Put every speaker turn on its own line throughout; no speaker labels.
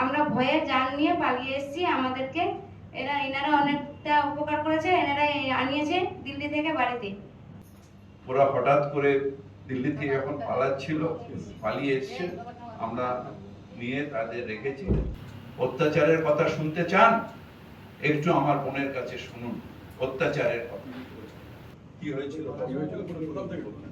আমরা ভয়ে জান নিয়ে পালিয়ে এসেছি আমাদেরকে এরা এনারা অনেকটা উপকার করেছে এনারা আনিয়েছে দিল্লি থেকে বাড়িতে।
ওরা হঠাৎ করে দিল্লি থেকে যখন পালাচ্ছিল পালিয়ে এসছে। আমরা নিয়ে তাদের রেখেছি। অত্যাচারের কথা শুনতে চান? একটু আমার বোনের কাছে শুনুন অত্যাচারের কথা। কি হয়েছিল
কি হয়েছিল পুরো প্রথম থেকে বলুন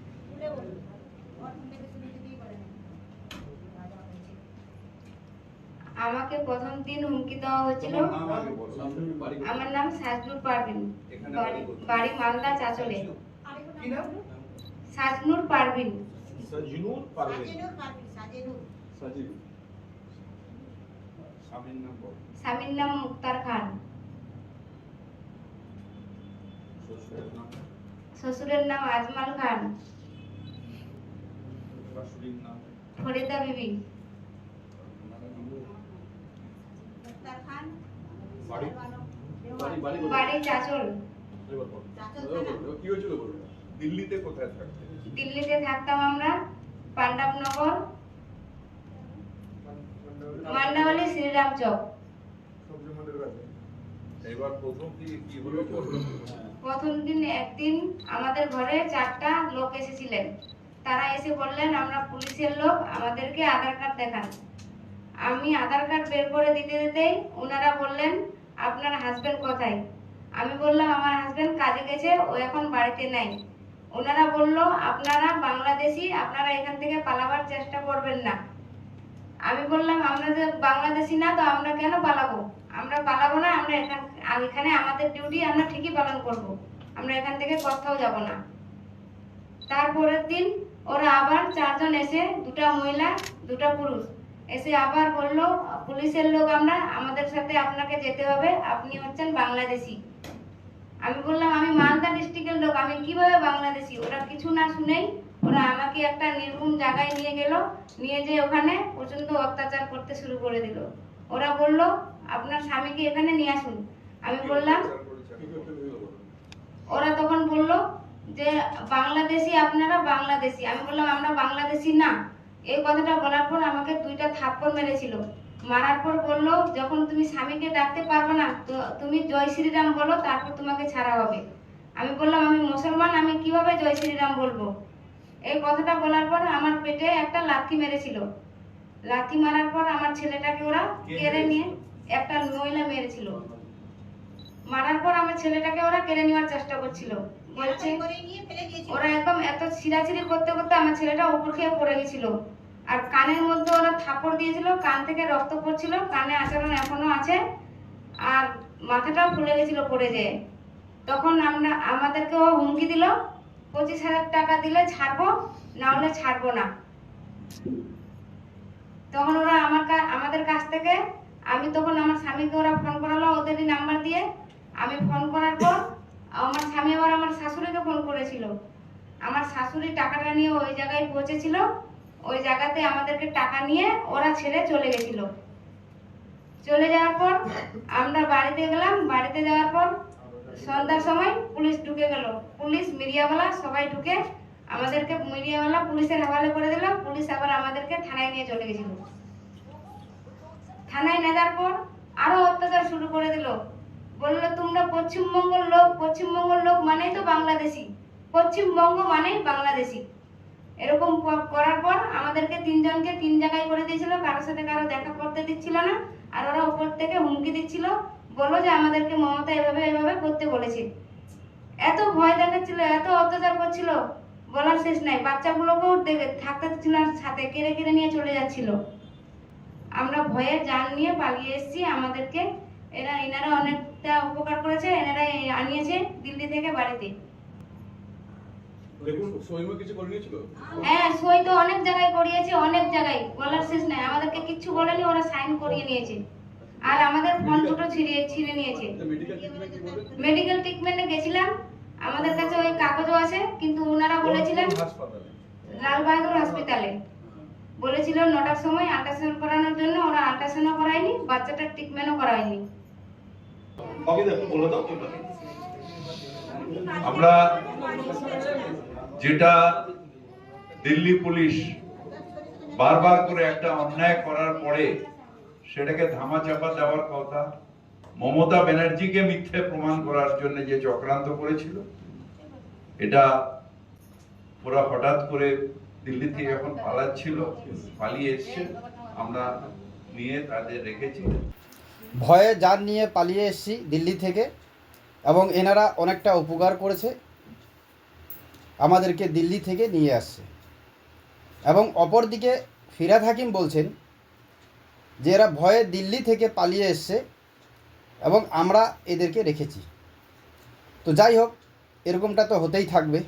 আমাকে প্রথম দিন হুমকি দেওয়া হয়েছিল? আমার নাম সাজনুর পারভিন। বাড়ি মালদা চাচলে। সাজনুর। পারভিন।
সজনুর পারভেজ
সাজেনুর
সাজিব
স্বামীর নাম বলো।
স্বামীর নাম মুক্তার খান।
শ্বশুরের নাম?
আজমাল খান। ফরিদা বিবি
মুক্তার খান
বাড়ি? বাড়ি বাড়ি
বাড়ি চাচল।
কি হয়েছিল বলুন
দিল্লিতে কোথায় থাকতে?
দিল্লিতে থাকতাম আমরা পাণ্ডবনগর মান্ডাওয়ালি শ্রীরাম চক।
এবার প্রথম দিকে কি হলো?
প্রথম দিন একদিন আমাদের ঘরে চারটা লোক এসেছিলেন। তারা এসে বললেন আমরা পুলিশের লোক আমাদেরকে আধার কার্ড দেখান। আমি আধার কার্ড বের করে দিতে দিতেই ওনারা বললেন আপনার হাজবেন্ড কোথায়? আমি বললাম, আমার হাজবেন্ড কাজে গেছে, ও এখন বাড়িতে নাই। ওনারা বলল, আপনারা বাংলাদেশি, আপনারা এখান থেকে পালাবার চেষ্টা করবেন না। আমি বললাম, আমরা যে বাংলাদেশি না, তো আমরা কেন পালাবো? আমরা পালাবো না, আমরা এখান এখানে আমাদের ডিউটি আমরা ঠিকই পালন করব। আমরা এখান থেকে কোথাও যাব না। তারপরের দিন ওরা আবার চারজন এসে, দুটা মহিলা, দুটা পুরুষ, এসে আবার বলল পুলিশের লোক আমরা, আমাদের সাথে আপনাকে যেতে হবে। আপনি হচ্ছেন বাংলাদেশি। আমি বললাম, আমি মালদা ডিস্ট্রিক্টের লোক, আমি কীভাবে বাংলাদেশি? ওরা কিছু না শুনেই ওরা আমাকে একটা নির্ভুম জায়গায় নিয়ে গেল, নিয়ে যেয়ে ওখানে প্রচণ্ড অত্যাচার করতে শুরু করে দিল। ওরা বলল, আপনার স্বামীকে এখানে নিয়ে আসুন। আমি বললাম, ওরা তখন বলল যে, বাংলাদেশি আপনারা বাংলাদেশি। আমি বললাম, আমরা বাংলাদেশি না। এই কথাটা বলার পর আমাকে দুইটা থাপ্পড় মেরেছিল। মারার পর বলল যখন তুমি স্বামীকে ডাকতে পারবে না তো তুমি জয় শ্রীরাম বলো তারপর তোমাকে ছাড়া হবে। আমি বললাম আমি মুসলমান আমি কীভাবে জয় শ্রীরাম বলব? এই কথাটা বলার পর আমার পেটে একটা লাথি মেরেছিল। লাথি মারার পর আমার ছেলেটাকে ওরা কেড়ে নিয়ে একটা মহিলা মেরেছিল। মারার পর আমার ছেলেটাকে ওরা কেড়ে নেওয়ার চেষ্টা করছিল। বলছে
করে নিয়ে ফেলে দিয়েছিল।
ওরা একদম এত ছিঁড়াছিড়ি করতে করতে আমার ছেলেটা উপর খেয়ে পড়ে গেছিল। আর কানের মধ্যে ওরা থাপড় দিয়েছিল, কান থেকে রক্ত পড়ছিল, কানে আচরণ এখনও আছে, আর মাথাটাও ফুলে গেছিল পড়ে যেয়ে। তখন আমরা আমাদেরকে ও হুমকি দিল, পঁচিশ হাজার টাকা দিলে ছাড়বো, না হলে ছাড়বো না। তখন ওরা আমার আমাদের কাছ থেকে, আমি তখন আমার স্বামীকে ওরা ফোন করালো, ওদেরই নাম্বার দিয়ে। আমি ফোন করার পর, আমার স্বামী আবার আমার শাশুড়িকে ফোন করেছিল। আমার শাশুড়ি টাকাটা নিয়ে ওই জায়গায় পৌঁছেছিল ওই জায়গাতে আমাদেরকে টাকা নিয়ে ওরা ছেড়ে চলে গেছিল। চলে যাওয়ার পর আমরা বাড়িতে গেলাম, বাড়িতে যাওয়ার পর সন্ধ্যার সময় পুলিশ ঢুকে গেল। পুলিশ মিডিয়াওয়ালা সবাই ঢুকে আমাদেরকে মিডিয়াওয়ালা পুলিশের হাওয়ালে করে দিল, পুলিশ আবার আমাদেরকে থানায় নিয়ে চলে গেছিল। থানায় নিয়ে যাওয়ার পর আরও অত্যাচার শুরু করে দিল। বলল, তোমরা পশ্চিমবঙ্গের লোক পশ্চিমবঙ্গের লোক মানেই তো বাংলাদেশি। পশ্চিমবঙ্গ মানেই বাংলাদেশি। এরকম করার পর আমাদেরকে তিনজনকে তিন জায়গায় করে দিয়েছিল, কারোর সাথে কারও দেখা করতে দিচ্ছিল না, আর ওরা উপর থেকে হুমকি দিচ্ছিল বলো যে আমাদেরকে মমতা এভাবে এভাবে করতে বলেছে। এত ভয় দেখাচ্ছিল, এত অত্যাচার করছিল, বলার শেষ নাই, বাচ্চাগুলোকেও থাকতে দিচ্ছিল না, সাথে কেড়ে কেড়ে নিয়ে চলে যাচ্ছিল। আমরা ভয়ে জান নিয়ে পালিয়ে এসেছি, আমাদেরকে, এরা, এনারা অনেকটা উপকার করেছে এনারা আনিয়েছে দিল্লি থেকে বাড়িতে।
দেখুন সৈন্য কিছু করে নিয়েছিল
হ্যাঁ সই তো অনেক জায়গায় করিয়েছে অনেক জায়গায়। বলার শেষ নাই। আমাদেরকে কিচ্ছু বলেনি ওরা সাইন করিয়ে নিয়েছে। আর আমাদের ফোন দুটো ছিঁড়িয়ে ছিঁড়ে নিয়েছে।
মেডিকেল ট্রিটমেন্ট
গেছিলাম। আমাদের কাছে ওই কাগজও আছে কিন্তু ওনারা বলেছিলেন
কোন
লাল বাহাদুর হসপিটালে বলেছিল নটার সময় আল্ট্রাসাউন্ড করানোর জন্য ওরা আল্ট্রাসাউন্ডও করায়নি বাচ্চাটার ট্রিটমেন্টও করায়নি।
আমরা যেটা দিল্লি পুলিশ বারবার করে একটা অন্যায় করার পরে সেটাকে ধামাচাপা দেওয়ার কথা, মমতা ব্যানার্জিকে মিথ্যে প্রমাণ করার জন্য যে চক্রান্ত করেছিল, এটা ওরা হঠাৎ করে দিল্লি থেকে যখন পালাচ্ছিল, পালিয়ে এসছে, আমরা নিয়ে তাদের রেখেছি।
ভয়ে যান নিয়ে পালিয়ে এসেছি দিল্লি থেকে, এবং এনারা অনেকটা উপকার করেছে। আমাদেরকে দিল্লি থেকে নিয়ে আসছে। এবং অপরদিকে ফিরাদ হাকিম বলছেন যে এরা ভয়ে দিল্লি থেকে পালিয়ে এসছে এবং আমরা এদেরকে রেখেছি। তো যাই হোক, এরকমটা তো হতেই থাকবে।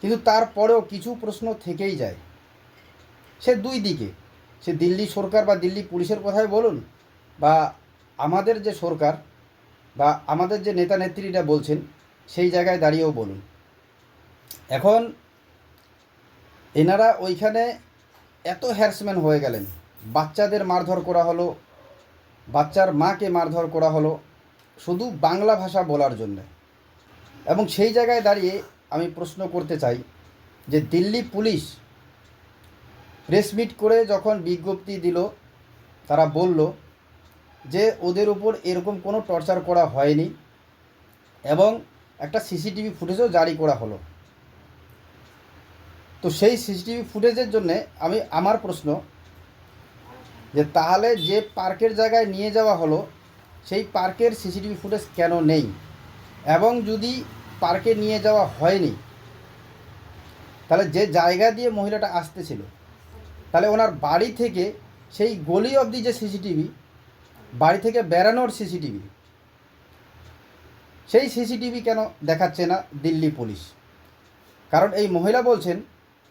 কিন্তু তারপরেও কিছু প্রশ্ন থেকেই যায়। সে দুই দিকে, সে দিল্লি সরকার বা দিল্লি পুলিশের কথাই বলুন বা আমাদের যে সরকার বা আমাদের যে নেতা নেত্রীরা বলছেন, সেই জায়গায় দাঁড়িয়েও বলুন। এখন এনারা ওইখানে এত হ্যারাসমেন্ট হয়ে গেলেন। বাচ্চাদের মারধর করা হলো, বাচ্চার মাকে মারধর করা হলো, শুধু বাংলা ভাষা বলার জন্যে। এবং সেই জায়গায় দাঁড়িয়ে আমি প্রশ্ন করতে চাই যে দিল্লি পুলিশ প্রেস মিট করে যখন বিজ্ঞপ্তি দিল, তারা বলল যে ওদের উপর এরকম কোনো টর্চার করা হয়নি এবং একটা সিসিটিভি ফুটেজও জারি করা হলো। তো সেই সিসিটিভি ফুটেজের জন্যে আমি আমার প্রশ্ন যে তাহলে যে পার্কের জায়গায় নিয়ে যাওয়া হলো, সেই পার্কের সিসিটিভি ফুটেজ কেন নেই? এবং যদি পার্কে নিয়ে যাওয়া হয়নি, তাহলে যে জায়গা দিয়ে মহিলাটা আসতেছিল, তাহলে ওনার বাড়ি থেকে সেই গলি অবধি যে সিসিটিভি, বাড়ি থেকে বেড়ানোর সিসিটিভি, সেই সিসিটিভি কেন দেখাচ্ছে না দিল্লি পুলিশ? কারণ এই মহিলা বলছেন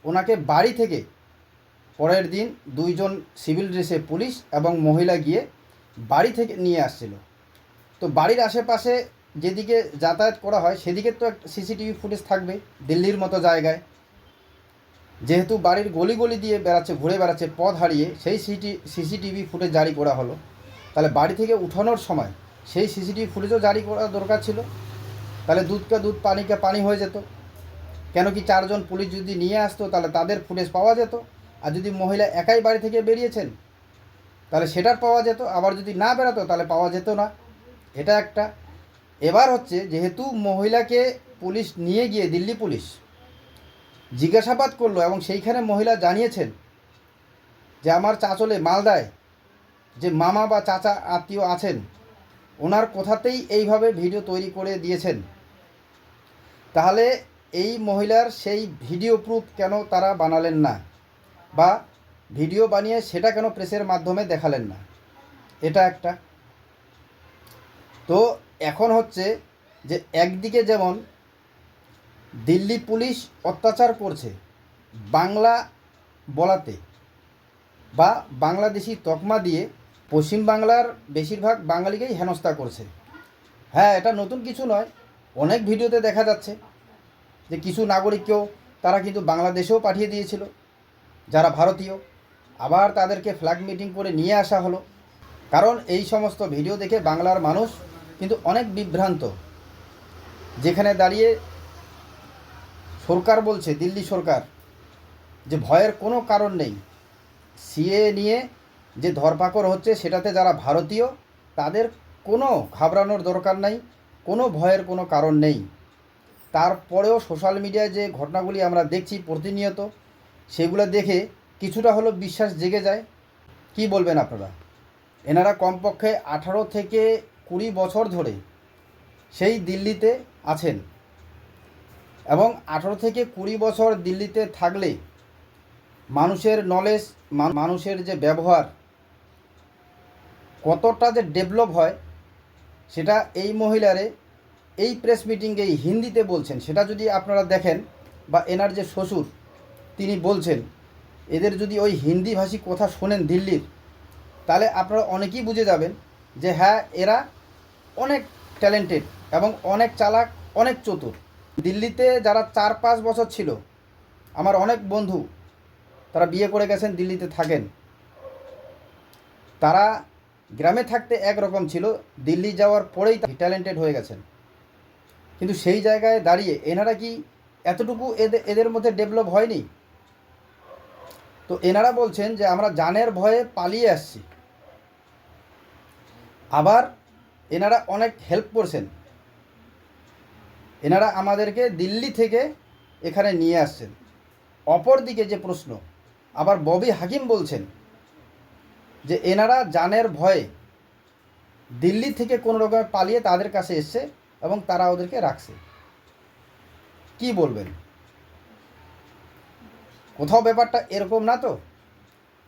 ওনাকে বাড়ি থেকে পরের দিন দুইজন সিভিল ড্রেসে পুলিশ এবং মহিলা গিয়ে বাড়ি থেকে নিয়ে আসছিল। তো বাড়ির আশেপাশে যেদিকে যাতায়াত করা হয়, সেদিকে তো একটা সিসিটিভি ফুটেজ থাকবে দিল্লির মতো জায়গায়। যেহেতু বাড়ির গলি গলি দিয়ে বেড়াচ্ছে, ঘুরে বেড়াচ্ছে, পথ হারিয়ে সেই সিটি, সিসিটিভি ফুটেজ জারি করা হলো। তাহলে বাড়ি থেকে উঠানোর সময় সেই সিসিটিভি ফুটেজও জারি করা দরকার ছিল। তাহলে দুধকে দুধ পানিকে পানি হয়ে যেত। কেন কি চারজন পুলিশ যদি নিয়ে আসতো, তাহলে তাদের ফুটেজ পাওয়া যেত? আর যদি মহিলা একাই বাড়ি থেকে বেরিয়েছেন, তাহলে সেটার পাওয়া যেত? আবার যদি না বেরাতো, তাহলে পাওয়া যেত না। এটা একটা। এবার হচ্ছে, যেহেতু মহিলাকে পুলিশ নিয়ে গিয়ে দিল্লি পুলিশ জিজ্ঞাসাবাদ করল এবং সেইখানে মহিলা জানিয়েছেন যে আমার চাচলে মালদায় যে মামা বা চাচা আত্মীয় আছেন, ওনার কোথাতেই এইভাবে ভিডিও তৈরি করে দিয়েছেন। তাহলে এই মহিলার সেই ভিডিও প্রুফ কেন তারা বানালেন না? বা ভিডিও বানিয়ে সেটা কেন প্রেসের মাধ্যমে দেখালেন না? এটা একটা। তো এখন হচ্ছে যে একদিকে যেমন দিল্লি পুলিশ অত্যাচার করছে বাংলা বলাতে বা বাংলাদেশি তকমা দিয়ে পশ্চিমবাংলার বেশিরভাগ বাঙালিকেই হেনস্থা করছে। হ্যাঁ এটা নতুন কিছু নয়, অনেক ভিডিওতে দেখা যাচ্ছে। যে কিছু নাগরিককেও তারা কিন্তু বাংলাদেশেও পাঠিয়ে দিয়েছিল, যারা ভারতীয়। আবার তাদেরকে ফ্ল্যাগ মিটিং করে নিয়ে আসা হলো। কারণ এই সমস্ত ভিডিও দেখে বাংলার মানুষ কিন্তু অনেক বিভ্রান্ত। যেখানে দাঁড়িয়ে সরকার বলছে, দিল্লি সরকার, যে ভয়ের কোনো কারণ নেই। সিএ নিয়ে যে ধরপাকড় হচ্ছে, সেটাতে যারা ভারতীয়, তাদের কোনো ঘাবড়ানোর দরকার নাই, কোনো ভয়ের কোনো কারণ নেই। তারপরেও সোশ্যাল মিডিয়ায় যে ঘটনাগুলি আমরা দেখছি প্রতিনিয়ত, সেগুলো দেখে কিছুটা হলো বিশ্বাস জেগে যায়। কি বলবেন আপনারা? এনারা কমপক্ষে আঠারো থেকে কুড়ি বছর ধরে সেই দিল্লিতে আছেন এবং আঠারো থেকে কুড়ি বছর দিল্লিতে থাকলে মানুষের নলেজ মানুষের যে ব্যবহার, কতটা যে ডেভেলপ হয়, সেটা এই মহিলারে এই প্রেস মিটিংয়েই হিন্দিতে বলছেন, সেটা যদি আপনারা দেখেন বা এনার যে শ্বশুর, তিনি বলছেন, এদের যদি ওই হিন্দি ভাষী কথা শোনেন দিল্লির, তাহলে আপনারা অনেকেই বুঝে যাবেন যে হ্যাঁ এরা অনেক ট্যালেন্টেড এবং অনেক চালাক, অনেক চতুর। দিল্লিতে যারা চার পাঁচ বছর ছিল, আমার অনেক বন্ধু, তারা বিয়ে করে গেছেন, দিল্লিতে থাকেন। তারা গ্রামে থাকতে একরকম ছিল, দিল্লি যাওয়ার পরেই ট্যালেন্টেড হয়ে গেছেন। কিন্তু সেই জায়গায় দাঁড়িয়ে এনারা কি এতটুকু এদের এদের মধ্যে ডেভেলপ হয়নি? তো এনারা বলছেন যে আমরা জানের ভয়ে পালিয়ে আসছি। আবার এনারা অনেক হেল্প করছেন। এনারা আমাদেরকে দিল্লি থেকে এখানে নিয়ে আসছেন। অপরদিকে যে প্রশ্ন, আবার ববি হাকিম বলছেন যে এনারা জানের ভয়ে দিল্লি থেকে কোনো রকমে পালিয়ে তাদের কাছে এসছে। এবং তারা ওদেরকে রাখছে। কি বলবেন? কোথাও ব্যাপারটা এরকম না তো?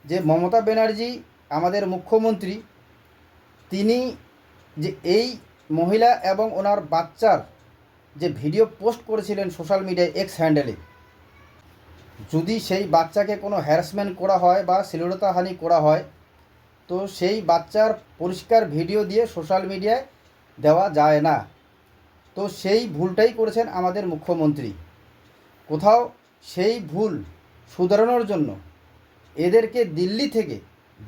যে মমতা ব্যানার্জি, আমাদের মুখ্যমন্ত্রী, তিনি যে এই মহিলা এবং ওনার বাচ্চার যে ভিডিও পোস্ট করেছিলেন সোশ্যাল মিডিয়ায় এক্স হ্যান্ডেলে, যদি সেই বাচ্চাকে কোনো হ্যারাসমেন্ট করা হয় বা শ্লীলতাহানি করা হয়, তো সেই বাচ্চার পরিষ্কার ভিডিও দিয়ে সোশ্যাল মিডিয়ায় দেওয়া যায় না। তো সেই ভুলটাই করেছেন আমাদের মুখ্যমন্ত্রী। কোথাও সেই ভুল শুধরানোর জন্য এদেরকে দিল্লি থেকে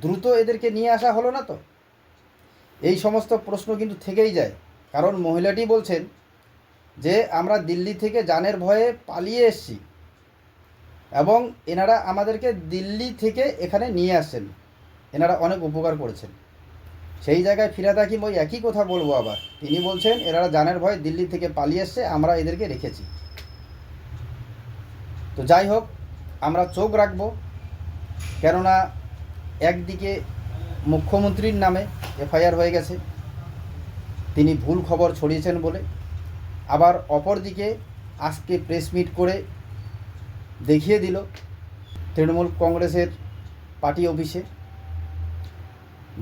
দ্রুত এদেরকে নিয়ে আসা হলো না তো? এই সমস্ত প্রশ্ন কিন্তু থেকেই যায়। কারণ মহিলাটি বলছেন যে, আমরা দিল্লি থেকে জানের ভয়ে পালিয়ে এসেছি এবং এনারা আমাদেরকে দিল্লি থেকে এখানে নিয়ে আসছেন। এনারা অনেক উপকার করেছেন। সেই জায়গায় ফিরাদ হাকিম ওই একই কথা বলব আবার। তিনি বলছেন এরা জানের ভয় দিল্লি থেকে পালিয়ে এসছে, আমরা এদেরকে রেখেছি। তো যাই হোক, আমরা চোখ রাখব, কেননা একদিকে মুখ্যমন্ত্রীর নামে এফআইআর হয়ে গেছে, তিনি ভুল খবর ছড়িয়েছেন বলে। আবার অপরদিকে আজকে প্রেস মিট করে দেখিয়ে দিল তৃণমূল কংগ্রেসের পার্টি অফিসে।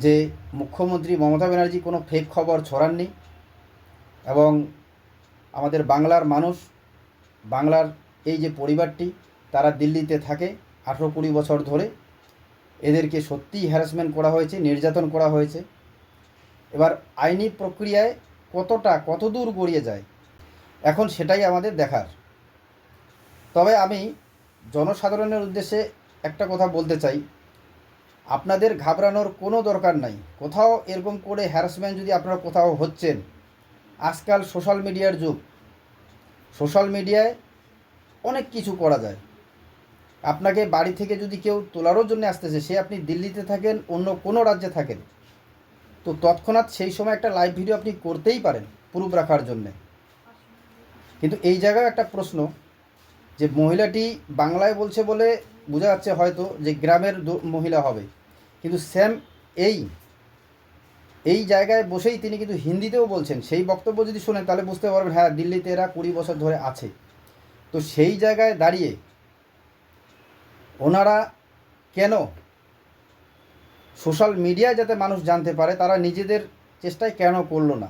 যে মুখ্যমন্ত্রী মমতা ব্যানার্জি কোনো ফেক খবর ছড়াননি এবং আমাদের বাংলার মানুষ, বাংলার এই যে পরিবারটি, তারা দিল্লিতে থাকে আঠেরো কুড়ি বছর ধরে। এদেরকে সত্যিই হ্যারাসমেন্ট করা হয়েছে, নির্যাতন করা হয়েছে। এবার আইনি প্রক্রিয়ায় কতটা কত দূর গড়িয়ে যায়, এখন সেটাই আমাদের দেখার। তবে আমি জনসাধারণের উদ্দেশ্যে একটা কথা বলতে চাই। আপনাদের ঘাবড়ানোর কোনো দরকার নাই। কোথাও এরকম করে হ্যারাসমেন্ট যদি আপনারা কোথাও হচ্ছেন, আজকাল সোশ্যাল মিডিয়ার যুগ। সোশ্যাল মিডিয়ায় অনেক কিছু করা যায়। আপনাকে বাড়ি থেকে যদি কেউ তোলারও জন্য আসতেছে, সে আপনি দিল্লিতে থাকেন, অন্য কোনো রাজ্যে থাকেন, তো তৎক্ষণাৎ সেই সময় একটা লাইভ ভিডিও আপনি করতেই পারেন প্রুফ রাখার জন্যে। কিন্তু এই জায়গায় একটা প্রশ্ন, যে মহিলাটি বাংলায় বলছে বলে বোঝা যাচ্ছে হয়তো যে গ্রামের মহিলা হবে। কিন্তু স্যাম, এই এই জায়গায় বসেই তিনি কিন্তু হিন্দিতেও বলছেন। সেই বক্তব্য যদি শোনেন, তাহলে বুঝতে পারবেন হ্যাঁ দিল্লিতে এরা কুড়ি বছর ধরে আছে। তো সেই জায়গায় দাঁড়িয়ে ওনারা কেন সোশ্যাল মিডিয়ায় যাতে মানুষ জানতে পারে, তারা নিজেদের চেষ্টায় কেন করল না?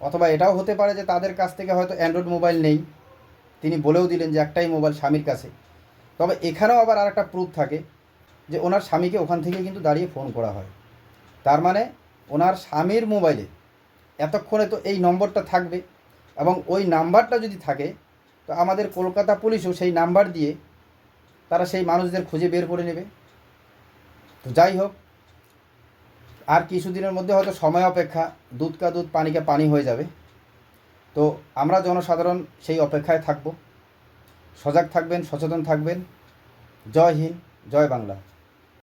অথবা এটাও হতে পারে যে তাদের কাছ থেকে হয়তো অ্যান্ড্রয়েড মোবাইল নেই। তিনি বলেও দিলেন যে একটাই মোবাইল স্বামীর কাছে। তবে এখানেও আবার আর একটা প্রুফ থাকে যে ওনার স্বামীকে ওখান থেকে কিন্তু দাঁড়িয়ে ফোন করা হয়। তার মানে ওনার স্বামীর মোবাইলে এতক্ষণে তো এই নম্বরটা থাকবে এবং ওই নাম্বারটা যদি থাকে, তো আমাদের কলকাতা পুলিশও সেই নাম্বার দিয়ে তারা সেই মানুষদের খুঁজে বের করে নেবে। তো যাই হোক, আর কিছুদিনের মধ্যে হয়তো সময় অপেক্ষা, দুধ কা দুধ পানিকে পানি হয়ে যাবে। তো আমরা জনসাধারণ সেই অপেক্ষায় থাকব। সজাগ থাকবেন সচেতন থাকবেন। জয় হিন্দ জয় বাংলা।